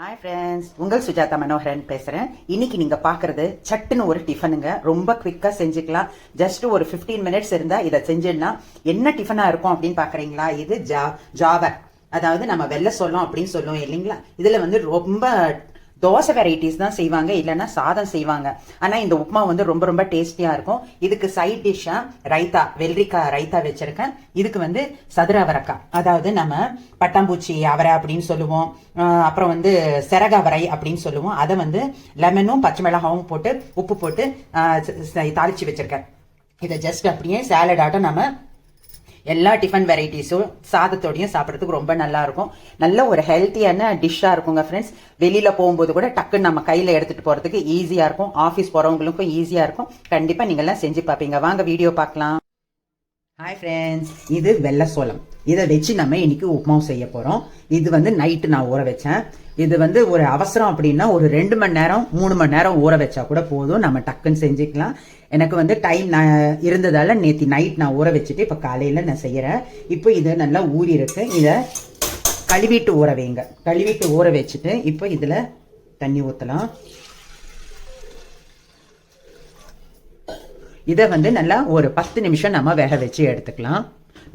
Hi friends உங்கள் சுஜாதா மனோகரன் பேசுகிறேன் இன்னைக்கு நீங்கள் பார்க்குறது சட்டுன்னு ஒரு டிஃபனுங்க. ரொம்ப குவிக்காக செஞ்சுக்கலாம். ஜஸ்ட் ஒரு 15 மினிட்ஸ் இருந்தால் இதை செஞ்சிடனா என்ன டிஃபனாக இருக்கும் அப்படின்னு பார்க்குறீங்களா? இது ஜா ஜாவர். அதாவது நம்ம வெள்ளை சொல்லும் அப்படின்னு சொல்லுவோம் இல்லைங்களா? இதில் வந்து ரொம்ப தோசை வெரைட்டிஸ் தான் செய்வாங்க இல்லைன்னா சாதம் செய்வாங்க. ஆனால் இந்த உப்புமா வந்து ரொம்ப ரொம்ப டேஸ்டியாக இருக்கும். இதுக்கு சைட் டிஷ்ஷாக ரைத்தா வெள்ளரிக்காய் ரைத்தா வச்சிருக்கேன். இதுக்கு வந்து சதுர அவரைக்காய். அதாவது நம்ம பட்டாம்பூச்சி அவரை அப்படின்னு சொல்லுவோம். அப்புறம் வந்து சிறக அவரை அப்படின்னு சொல்லுவோம். அதை வந்து லெமனும் பச்சை மிளகாவும் போட்டு உப்பு போட்டு தாளித்து வச்சுருக்கேன் தாளிச்சு வச்சிருக்கேன். இதை ஜஸ்ட் அப்படியே சாலட் நம்ம எல்லா டிஃபன் வெரைட்டிஸும் சாதத்தோடையும் சாப்பிட்றதுக்கு ரொம்ப நல்லா இருக்கும் நல்ல ஒரு ஹெல்த்தியான டிஷ்ஷா இருக்குங்க ஃப்ரெண்ட்ஸ் வெளியில போகும்போது கூட டக்குன்னு நம்ம கையில எடுத்துட்டு போறதுக்கு ஈஸியா இருக்கும். ஆஃபீஸ் போறவங்களுக்கும் ஈஸியா இருக்கும். கண்டிப்பா நீங்க எல்லாம் செஞ்சு பார்ப்பீங்க. வாங்க வீடியோ பார்க்கலாம். ஹாய் ஃப்ரெண்ட்ஸ் இது வெள்ளை சோளம். இதை வச்சு நம்ம இன்னைக்கு உப்புமா செய்ய போகிறோம் இது வந்து நைட்டு நான் ஊற வச்சேன். இது வந்து ஒரு அவசரம் அப்படின்னா ஒரு ரெண்டு மணி நேரம் மூணு மணி நேரம் ஊற வச்சா கூட போதும். நம்ம டக்குன்னு செஞ்சுக்கலாம். எனக்கு வந்து டைம் நான் இருந்ததால் நேற்று நைட் நான் ஊற வச்சுட்டு இப்போ காலையில் நான் செய்கிறேன் இப்போ இது நல்லா ஊறி இருக்கு. இதை கழுவிட்டு ஊற வைங்க. கழுவிட்டு ஊற வச்சுட்டு இப்போ இதில் தண்ணி ஊற்றலாம் இதை வந்து நல்லா ஒரு பத்து நிமிஷம் நம்ம வேக வச்சு எடுத்துக்கலாம்.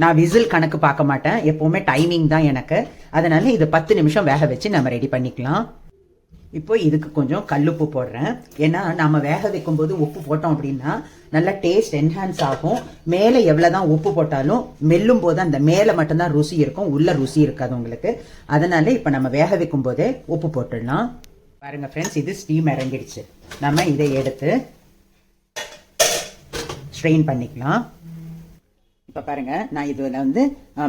நான் விசில் கணக்கு பார்க்க மாட்டேன். எப்போவுமே டைமிங் தான் எனக்கு. அதனால இது பத்து நிமிஷம் வேக வச்சு நம்ம ரெடி பண்ணிக்கலாம். இப்போ இதுக்கு கொஞ்சம் கல்லுப்பு போடுறேன். ஏன்னா நம்ம வேக வைக்கும்போது உப்பு போட்டோம் அப்படின்னா நல்லா டேஸ்ட் என்ஹான்ஸ் ஆகும். மேலே எவ்வளோதான் உப்பு போட்டாலும் மெல்லும் போது அந்த மேலே மட்டும்தான் ருசி இருக்கும். உள்ள ருசி இருக்காது உங்களுக்கு. அதனால இப்போ நம்ம வேக வைக்கும் போதே உப்பு போட்டுடலாம். பாருங்க ஃப்ரெண்ட்ஸ் இது ஸ்டீம் இறங்கிடுச்சு. நம்ம இதை எடுத்து ஸ்ட்ரெயின் பண்ணிக்கலாம். இப்போ பாருங்கள் நான் இதில் வந்து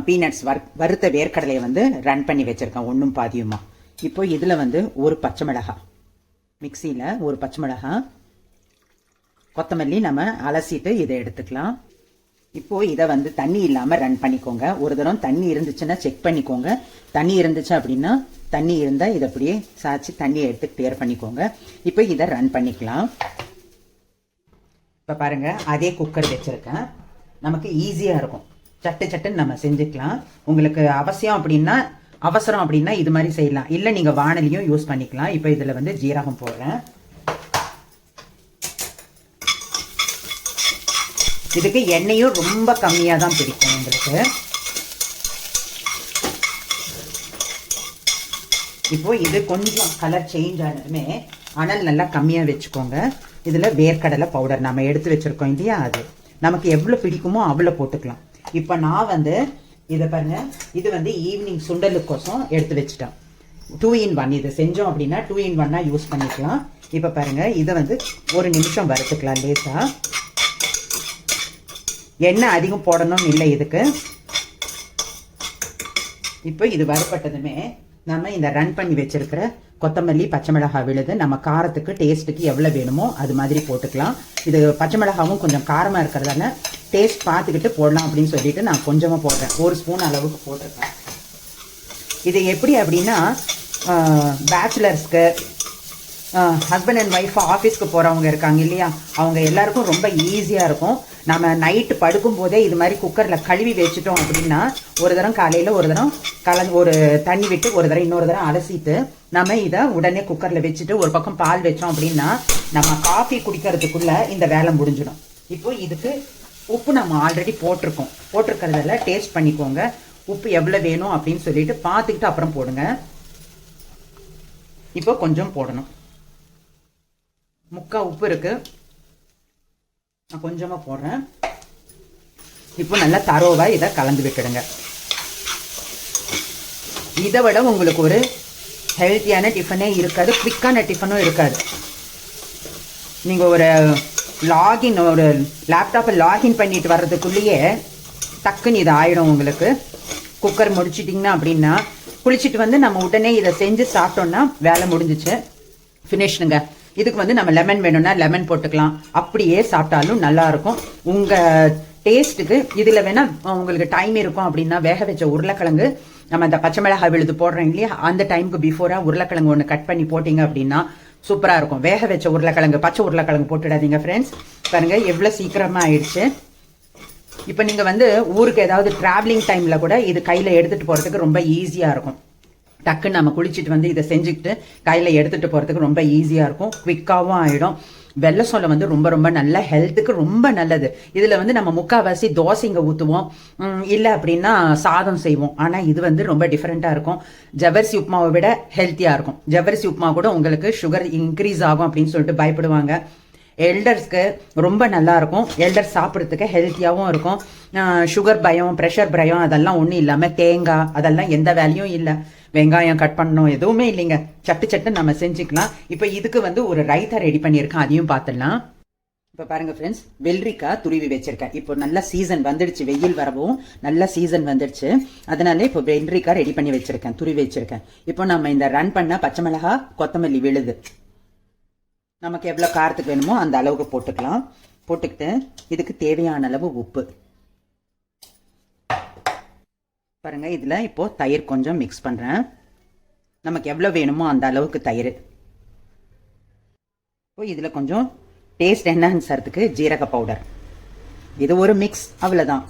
பீனட்ஸ் வர் வறுத்த வேர்க்கடலையை வந்து ரன் பண்ணி வச்சுருக்கேன் ஒன்றும் பாதியுமா. இப்போ இதில் வந்து ஒரு பச்சை மிளகா. மிக்சியில் ஒரு பச்சை மிளகா. கொத்தமல்லி நம்ம அலசிட்டு இதை எடுத்துக்கலாம். இப்போது இதை வந்து தண்ணி இல்லாமல் ரன் பண்ணிக்கோங்க. ஒரு தரம் தண்ணி இருந்துச்சுன்னா செக் பண்ணிக்கோங்க. தண்ணி இருந்துச்சு அப்படின்னா தண்ணி இருந்தால் இதை அப்படியே சாய்ச்சி தண்ணியை எடுத்து கிளியர் பண்ணிக்கோங்க. இப்போ இதை ரன் பண்ணிக்கலாம். இப்போ பாருங்கள் அதே குக்கர் வச்சுருக்கேன். நமக்கு ஈஸியாக இருக்கும். சட்டு சட்டுன்னு நம்ம செஞ்சுக்கலாம். உங்களுக்கு அவசியம் அப்படின்னா அவசரம் அப்படின்னா இது மாதிரி செய்யலாம். இல்லை நீங்கள் வானலியும் யூஸ் பண்ணிக்கலாம். இப்போ இதில் வந்து ஜீரகம் போடுறேன். இதுக்கு எண்ணெயும் ரொம்ப கம்மியாக தான் பிடிக்கும் உங்களுக்கு. இப்போ இது கொஞ்சம் கலர் சேஞ்ச் ஆனதுமே அனல் நல்லா கம்மியாக வச்சுக்கோங்க. இதில் வேர்க்கடலை பவுடர் நம்ம எடுத்து வச்சிருக்கோம் இல்லையா அது. நமக்கு எவ்வளோ பிடிக்குமோ அவ்வளோ போட்டுக்கலாம். இப்போ நான் வந்து இதை பாருங்க. இது வந்து ஈவினிங் சுண்டலுக்கோசம் எடுத்து வச்சுட்டேன். டூ இன் ஒன் இது செஞ்சோம் அப்படின்னா டூ இன் ஒன்னாக யூஸ் பண்ணிக்கலாம். இப்போ பாருங்கள் இதை வந்து ஒரு நிமிஷம் வறுத்துக்கலாம் லேசாக எண்ணெய் அதிகம் போடணும்னு இல்லை இதுக்கு. இப்போ இது வறுப்பட்டதுமே நம்ம இந்த ரன் பண்ணி வச்சிருக்கிற கொத்தமல்லி பச்சை மிளகாய் விழுது நம்ம காரத்துக்கு டேஸ்ட்டுக்கு எவ்வளோ வேணுமோ அது மாதிரி போட்டுக்கலாம். இது பச்சை மிளகாவும் கொஞ்சம் காரமாக இருக்கிறதால டேஸ்ட் பார்த்துக்கிட்டு போடலாம் அப்படின்னு சொல்லிட்டு நான் கொஞ்சமாக போடுறேன். ஒரு ஸ்பூன் அளவுக்கு போட்டிருக்கேன் இது எப்படி அப்படின்னா பேச்சுலர்ஸ்க்கு ஹஸ்பண்ட் அண்ட் ஒய்ஃப் ஆஃபீஸ்க்கு போகிறவங்க இருக்காங்க இல்லையா? அவங்க எல்லாருக்கும் ரொம்ப ஈஸியாக இருக்கும். நம்ம நைட்டு படுக்கும்போதே இது மாதிரி குக்கரில் கழுவி வச்சுட்டோம் அப்படின்னா ஒரு தரம் காலையில் ஒரு தரம் கலந்து ஒரு தண்ணி விட்டு ஒரு தரம் இன்னொரு தரம் அலசிட்டு நம்ம இதை உடனே குக்கரில் வச்சுட்டு ஒரு பக்கம் பால் வச்சோம் அப்படின்னா நம்ம காஃபி குடிக்கிறதுக்குள்ளே இந்த வேலை முடிஞ்சிடும். இப்போ இதுக்கு உப்பு நம்ம ஆல்ரெடி போட்டிருக்கோம். போட்டிருக்கிறதுல டேஸ்ட் பண்ணிக்கோங்க. உப்பு எவ்வளோ வேணும் அப்படின்னு சொல்லிட்டு பார்த்துக்கிட்டு அப்புறம் போடுங்க. இப்போ கொஞ்சம் போடணும். முக்கால் உப்பு இருக்கு. நான் கொஞ்சமாக போடுறேன். இப்போ நல்லா தரோவாக இதை கலந்து விட்டுடுங்க. இதை விட உங்களுக்கு ஒரு ஹெல்த்தியான டிஃபனே இருக்காது குவிக்கான டிஃபனும் இருக்காது. நீங்கள் ஒரு லாகின் ஒரு லேப்டாப்பை லாகின் பண்ணிட்டு வர்றதுக்குள்ளேயே டக்குன்னு இது ஆயிடும் உங்களுக்கு. குக்கர் முடிச்சிட்டிங்கன்னா அப்படின்னா குளிச்சுட்டு வந்து நம்ம உடனே இதை செஞ்சு சாப்பிட்டோன்னா வேலை முடிஞ்சிச்சு. ஃபினிஷ்னுங்க இதுக்கு வந்து நம்ம லெமன் வேணும்னா லெமன் போட்டுக்கலாம். அப்படியே சாப்பிட்டாலும் நல்லா இருக்கும் உங்க டேஸ்ட்டுக்கு இதில் வேணால் உங்களுக்கு டைம் இருக்கும் அப்படின்னா வேக வச்ச உருளைக்கிழங்கு நம்ம அந்த பச்சை மிளகாய் விழுது போடுறோம் இல்லையா? அந்த டைமுக்கு பிஃபோராக உருளைக்கிழங்கு ஒன்று கட் பண்ணி போட்டிங்க அப்படின்னா சூப்பராக இருக்கும். வேக வச்ச உருளைக்கிழங்கு பச்சை உருளைக்கிழங்கு போட்டுடாதீங்க ஃப்ரெண்ட்ஸ் பாருங்கள் எவ்வளோ சீக்கிரமாக ஆயிடுச்சு. இப்போ நீங்கள் வந்து ஊருக்கு ஏதாவது ட்ராவலிங் டைமில் கூட இது கையில் எடுத்துகிட்டு போகிறதுக்கு ரொம்ப ஈஸியாக இருக்கும். டக்குன்னு நம்ம குளிச்சுட்டு வந்து இதை செஞ்சுக்கிட்டு கையில் எடுத்துகிட்டு போகிறதுக்கு ரொம்ப ஈஸியாக இருக்கும். குவிக்காகவும் ஆகிடும் வெள்ளை சோளம் வந்து ரொம்ப ரொம்ப நல்ல ஹெல்த்துக்கு ரொம்ப நல்லது. இதில் வந்து நம்ம முக்கால்வாசி தோசைங்க ஊற்றுவோம் இல்லை அப்படின்னா சாதம் செய்வோம். ஆனால் இது வந்து ரொம்ப டிஃப்ரெண்ட்டாக இருக்கும். ஜவ்வரிசி உப்புமாவை விட ஹெல்த்தியாக இருக்கும். ஜவரிசி உப்புமா கூட உங்களுக்கு சுகர் இன்க்ரீஸ் ஆகும் அப்படின்னு சொல்லிட்டு பயப்படுவாங்க. எல்டர்ஸ்க்கு ரொம்ப நல்லா இருக்கும். எல்டர்ஸ் சாப்பிட்றதுக்கு ஹெல்த்தியாகவும் இருக்கும். சுகர் பயம் ப்ரெஷர் பயம் அதெல்லாம் ஒன்றும் இல்லாமல் தேங்காய் அதெல்லாம் எந்த வேலையும் இல்லை. வெங்காயம் கட் பண்ணணும் எதுவுமே இல்லைங்க. சட்டு சட்டு நம்ம செஞ்சுக்கலாம். இப்போ இதுக்கு வந்து ஒரு ரைத்தா ரெடி பண்ணியிருக்கேன். அதையும் பார்த்துடலாம் இப்போ பாருங்கள் ஃப்ரெண்ட்ஸ் வெள்ளரிக்காய் துருவி வச்சுருக்கேன். இப்போ நல்ல சீசன் வந்துடுச்சு. வெயில் வரவும் நல்ல சீசன் வந்துடுச்சு. அதனால இப்போ வெள்ளரிக்காய் ரெடி பண்ணி வச்சுருக்கேன். துருவி வச்சுருக்கேன். இப்போ நம்ம இந்த ரன் பண்ண பச்சை மிளகா கொத்தமல்லி விழுது. நமக்கு எவ்வளோ காரத்துக்கு வேணுமோ அந்த அளவுக்கு போட்டுக்கலாம். போட்டுக்கிட்டு இதுக்கு தேவையான அளவு உப்பு. பாருங்க இதில் இப்போது தயிர் கொஞ்சம் மிக்ஸ் பண்ணுறேன் நமக்கு எவ்வளோ வேணுமோ அந்த அளவுக்கு தயிர். இப்போ இதில் கொஞ்சம் டேஸ்ட் என்னன்னு ஆகிறதுக்கு ஜீரக பவுடர் இது ஒரு மிக்ஸ் அவ்வளோதான்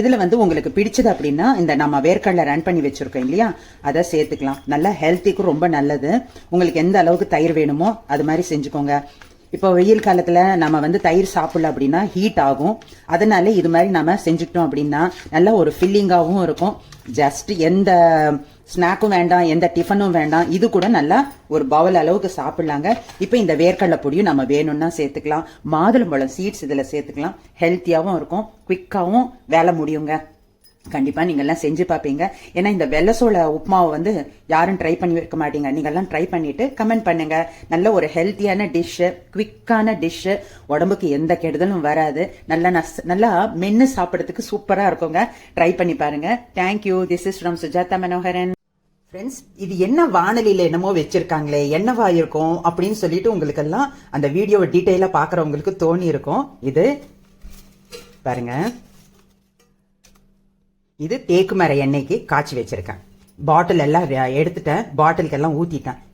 இதில் வந்து உங்களுக்கு பிடிச்சது அப்படின்னா இந்த நம்ம வேர்க்கடலை ரன் பண்ணி வச்சுருக்கோம் இல்லையா? அதை சேர்த்துக்கலாம். நல்லா ஹெல்த்திக்கும் ரொம்ப நல்லது. உங்களுக்கு எந்த அளவுக்கு தயிர் வேணுமோ அது மாதிரி செஞ்சுக்கோங்க. இப்போ வெயில் காலத்தில் நம்ம வந்து தயிர் சாப்பிடல அப்படின்னா ஹீட் ஆகும். அதனால இது மாதிரி நம்ம செஞ்சுக்கிட்டோம் அப்படின்னா நல்லா ஒரு ஃபில்லிங்காகவும் இருக்கும். ஜஸ்ட் எந்த ஸ்நாக்கும் வேண்டாம் எந்த டிஃபனும் வேண்டாம் இது கூட நல்லா ஒரு பவுல் அளவுக்கு சாப்பிடலாங்க. இப்போ இந்த வேர்க்கடலை பொடியும் நம்ம வேணும்னா சேர்த்துக்கலாம். மாதுளம்பழம் சீட்ஸ் இதில் சேர்த்துக்கலாம். ஹெல்த்தியாகவும் இருக்கும். குவிக்காகவும் வேலை முடியுங்க. கண்டிப்பாக நீங்கள்லாம் செஞ்சு பார்ப்பீங்க ஏன்னா இந்த வெள்ளை சோள உப்புமாவை வந்து யாரும் ட்ரை பண்ணி வைக்க மாட்டீங்க. நீங்கள்லாம் ட்ரை பண்ணிவிட்டு கமெண்ட் பண்ணுங்கள் நல்ல ஒரு ஹெல்த்தியான டிஷ்ஷு குவிக்கான டிஷ்ஷு உடம்புக்கு எந்த கெடுதலும் வராது. நல்லா நஸ் நல்லா மென்று சாப்பிட்றதுக்கு சூப்பராக இருக்குங்க. ட்ரை பண்ணி பாருங்கள் thank you this is from Sujatha Manoharan friends இது என்ன வானொலியில் என்னமோ வச்சிருக்காங்களே என்னவா இருக்கும் அப்படின்னு சொல்லிட்டு உங்களுக்கெல்லாம் அந்த வீடியோவை டீட்டெயிலாக பார்க்குறவங்களுக்கு தோணி இருக்கும் இது பாருங்க. இது தேக்கு மர எண்ணெய்க்கு காய்ச்சி வச்சிருக்கேன். பாட்டில் எல்லாம் எடுத்துட்டேன். பாட்டிலுக்கு எல்லாம்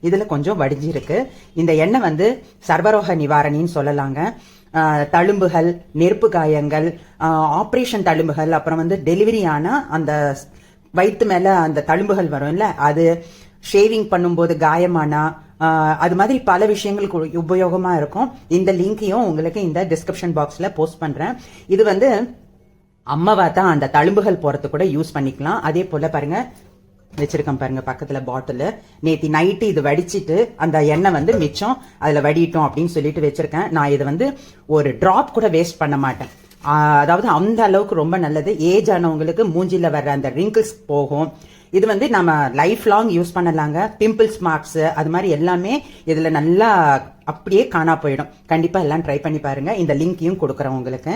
இதில் கொஞ்சம் வடிஞ்சிருக்கு. இந்த எண்ணெய் வந்து சர்வரோக நிவாரணின்னு சொல்லலாங்க. தழும்புகள் நெருப்பு காயங்கள் ஆப்ரேஷன் தழும்புகள் அப்புறம் வந்து டெலிவரி ஆனால் அந்த வயிற்று மேலே அந்த தழும்புகள் வரும்ல அது ஷேவிங் பண்ணும்போது காயமானா அது மாதிரி பல விஷயங்களுக்கு உபயோகமாக இருக்கும். இந்த லிங்கையும் உங்களுக்கு இந்த டிஸ்கிரிப்ஷன் பாக்ஸில் போஸ்ட் பண்ணுறேன் இது வந்து அம்மாவா தான் அந்த தழும்புகள் போறது கூட யூஸ் பண்ணிக்கலாம். அதே போல பாருங்க வச்சிருக்கேன் பாருங்க பக்கத்துல பாட்டில் நேத்தி நைட்டு இது வடிச்சிட்டு அந்த எண்ணெய் வந்து மிச்சம் அதுல வடிட்டோம் அப்படின்னு சொல்லிட்டு வச்சிருக்கேன். நான் இதை வந்து ஒரு டிராப் கூட வேஸ்ட் பண்ண மாட்டேன். அதாவது அந்த அளவுக்கு ரொம்ப நல்லது. ஏஜ் ஆனவங்களுக்கு மூஞ்சில வர்ற அந்த ரிங்கிள்ஸ் போகும். இது வந்து நம்ம லைஃப் லாங் யூஸ் பண்ணலாங்க. பிம்பிள்ஸ் மார்க்ஸ் அது மாதிரி எல்லாமே இதுல நல்லா அப்படியே காணா போயிடும். கண்டிப்பா எல்லாம் ட்ரை பண்ணி பாருங்க. இந்த லிங்கையும் கொடுக்குறேன் உங்களுக்கு.